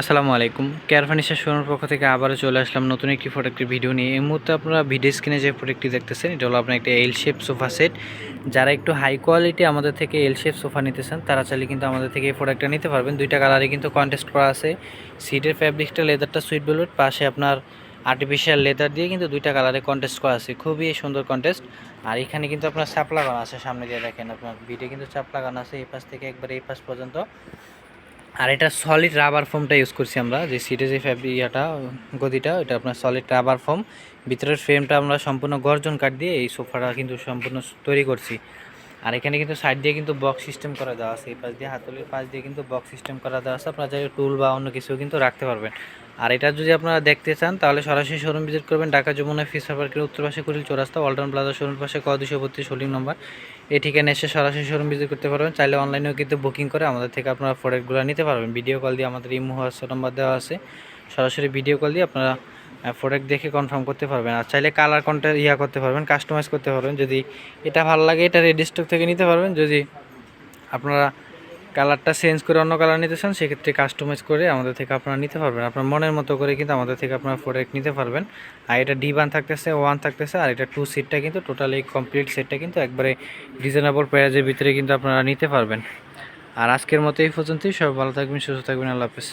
আসসালামু আলাইকুম। Care furniture শোরুমের পক্ষ থেকে আবারও চলে আসলাম নতুন একটি প্রোডাক্টের ভিডিও নিয়ে। এই মুহূর্তে আপনারা ভিডিও স্ক্রিনে যে প্রোডাক্টটি দেখতেছেন, এটা হলো আপনার একটা এল শেপ সোফা সেট যারা একটু হাই কোয়ালিটি আমাদের থেকে এল শেপ সোফা নিতে চান তারা চাইলে কিন্তু আমাদের থেকে এই প্রোডাক্টটা নিতে পারবেন। দুইটা কালারে কিন্তু কন্টেস্ট করা আছে। সিটের ফ্যাব্রিকটা লেদারটা সুইট বেলুট পাশে আপনার আর্টিফিশিয়াল লেদার দিয়ে কিন্তু দুইটা কালারে কন্টেস্ট করা আছে। খুবই সুন্দর কন্টেস্ট আর এখানে কিন্তু আপনার চাপ লাগানো আছে। সামনে দিয়ে দেখেন আপনার ভিডিও কিন্তু চাপ লাগানো আছে। এই পাশ থেকে একবার এই পাশ পর্যন্ত। আর এটা সলিড রাবার ফোমটা ইউজ করছি আমরা, যে সিটে যে ইয়াটা, গদিটা, এটা আপনার সলিড রাবার ফোম ভিতরের ফ্রেমটা আমরা সম্পূর্ণ গর্জন কাঠ দিয়ে এই সোফাটা কিন্তু সম্পূর্ণ তৈরি করছি। আর এখানে কিন্তু সাইড দিয়ে কিন্তু বক্স সিস্টেম করা দেওয়া আছে, এই পাশ দিয়ে হাতলের পাশ দিয়ে কিন্তু বক্স সিস্টেম করা দেওয়া আছে। আপনারা চাইলে টুল বা অন্য কিছু কিন্তু রাখতে পারবেন। আর এটা যদি আপনারা দেখতে চান, তাহলে সরাসরি শোরুম ভিজিট করবেন। ঢাকা যমুনা ফিস পার্কের উত্তর পাশে কুড়িল চৌরাস্তা ওয়ালটন প্লাজা শোরুম পাশে ক দুশো বত্রিশ হোল্ডিং নম্বর এই ঠিকানা এসে সরাসরি শোরুম ভিজিট করতে পারবেন। চাইলে অনলাইনেও কিন্তু বুকিং করে আমাদের থেকে আপনারা প্রোডাক্টগুলো নিতে পারবেন। ভিডিও কল দিয়ে আমাদের ইমো হোয়াটসঅ্যাপ নাম্বার দেওয়া আছে। সরাসরি ভিডিও কল দিয়ে আপনারা প্রোডাক্ট দেখে কনফার্ম করতে পারবেন। আর চাইলে কালার কন্ট্রাক্ট ইয়া করতে পারবেন কাস্টমাইজ করতে পারবেন। যদি এটা ভালো লাগে, এটা রেডি স্টক থেকে নিতে পারবেন। যদি আপনারা কালারটা চেঞ্জ করে অন্য কালার নিতে চান, সেক্ষেত্রে কাস্টমাইজ করে আমাদের থেকে আপনারা নিতে পারবেন। আপনার মনের মতো করে কিন্তু আমাদের থেকে আপনারা প্রোডাক্ট নিতে পারবেন। আর এটা ডি ওয়ান থাকতেছে ওয়ান থাকতেছে, আর এটা টু সিটটা কিন্তু টোটালি কমপ্লিট সেটটা কিন্তু একবারে রিজনেবল প্রাইজের ভিতরে কিন্তু আপনারা নিতে পারবেন। আর আজকের মতো এই পর্যন্তই সব ভালো থাকবেন, সুস্থ থাকবেন, আল্লাহ হাফেজ।